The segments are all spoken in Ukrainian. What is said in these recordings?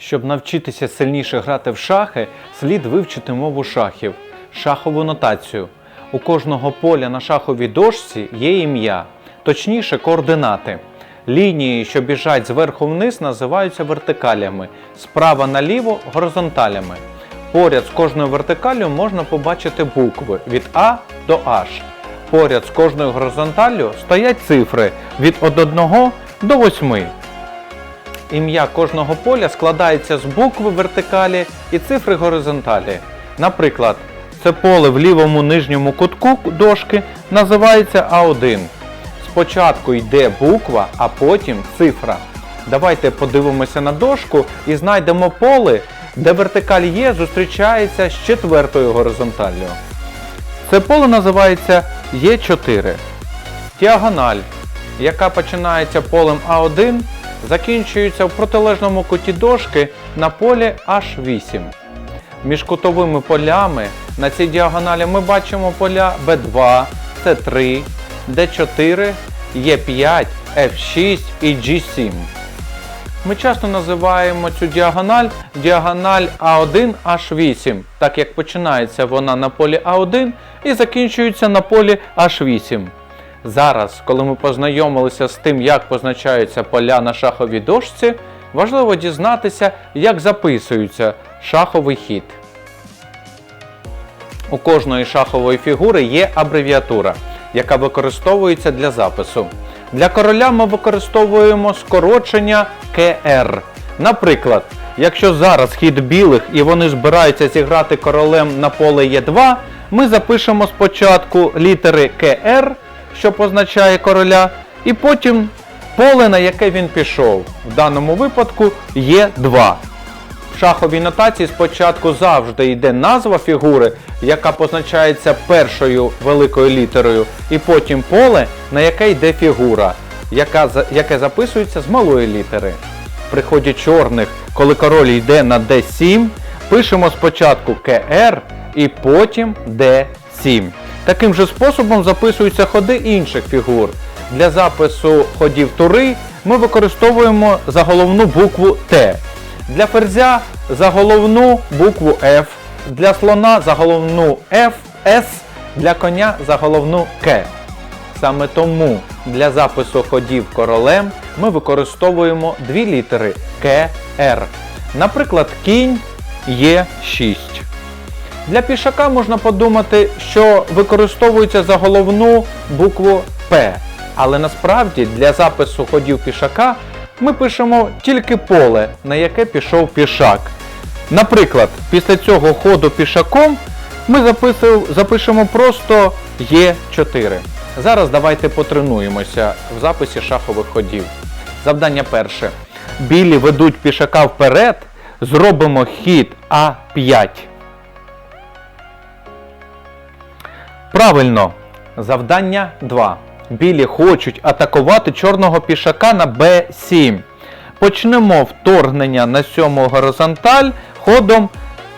Щоб навчитися сильніше грати в шахи, слід вивчити мову шахів, шахову нотацію. У кожного поля на шаховій дошці є ім'я, точніше координати. Лінії, що біжать зверху вниз, називаються вертикалями, справа наліво горизонталями. Поряд з кожною вертикаллю можна побачити букви від А до H. Поряд з кожною горизонталлю стоять цифри від 1 до 8. Ім'я кожного поля складається з букви вертикалі і цифри горизонталі. Наприклад, це поле в лівому нижньому кутку дошки називається А1. Спочатку йде буква, а потім цифра. Давайте подивимося на дошку і знайдемо поле, де вертикаль Є зустрічається з четвертою горизонталлю. Це поле називається Е4. Діагональ, яка починається полем А1, закінчується в протилежному куті дошки на полі H8. Між кутовими полями на цій діагоналі ми бачимо поля B2, C3, D4, E5, F6 і G7. Ми часто називаємо цю діагональ діагональ А1 H8, так як починається вона на полі А1 і закінчується на полі H8. Зараз, коли ми познайомилися з тим, як позначаються поля на шаховій дошці, важливо дізнатися, як записується шаховий хід. У кожної шахової фігури є абревіатура, яка використовується для запису. Для короля ми використовуємо скорочення КР. Наприклад, якщо зараз хід білих і вони збираються зіграти королем на поле Е2, ми запишемо спочатку літери КР, що позначає короля, і потім поле, на яке він пішов. В даному випадку Е2. В шаховій нотації спочатку завжди йде назва фігури, яка позначається першою великою літерою, і потім поле, на яке йде фігура, яка, яке записується з малої літери. При ході чорних, коли король йде на D7, пишемо спочатку КР і потім D7. Таким же способом записуються ходи інших фігур. Для запису ходів тури ми використовуємо заголовну букву Т. Для ферзя заголовну букву F, для слона заголовну F, S, для коня заголовну К. Саме тому для запису ходів королем ми використовуємо дві літери К, Р. Наприклад, кінь Е6. Для пішака можна подумати, що використовується заголовну букву П. Але насправді для запису ходів пішака ми пишемо тільки поле, на яке пішов пішак. Наприклад, після цього ходу пішаком ми запишемо просто Е4. Зараз давайте потренуємося в записі шахових ходів. Завдання перше. Білі ведуть пішака вперед, зробимо хід А5. Правильно. Завдання 2. Білі хочуть атакувати чорного пішака на Б7. Почнемо вторгнення на сьому горизонталь ходом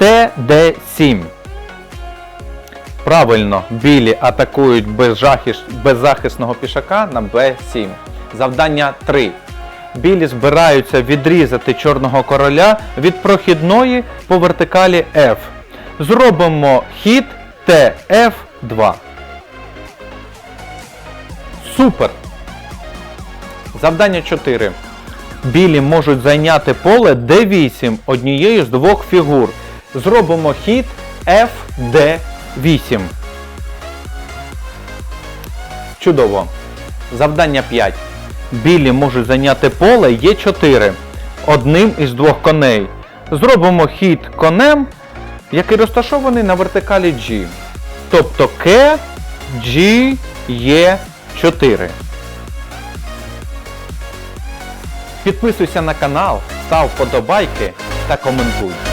ТД7. Правильно, білі атакують беззахисного пішака на Б7. Завдання 3. Білі збираються відрізати чорного короля від прохідної по вертикалі F. Зробимо хід ТФ2. Супер! Завдання 4. Білі можуть зайняти поле D8 однією з двох фігур. Зробимо хід FD8. Чудово. Завдання 5. Білі можуть зайняти поле Е4 одним із двох коней. Зробимо хід конем, який розташований на вертикалі G. Тобто К, G, Є 4. Підписуйся на канал, став вподобайки та коментуй.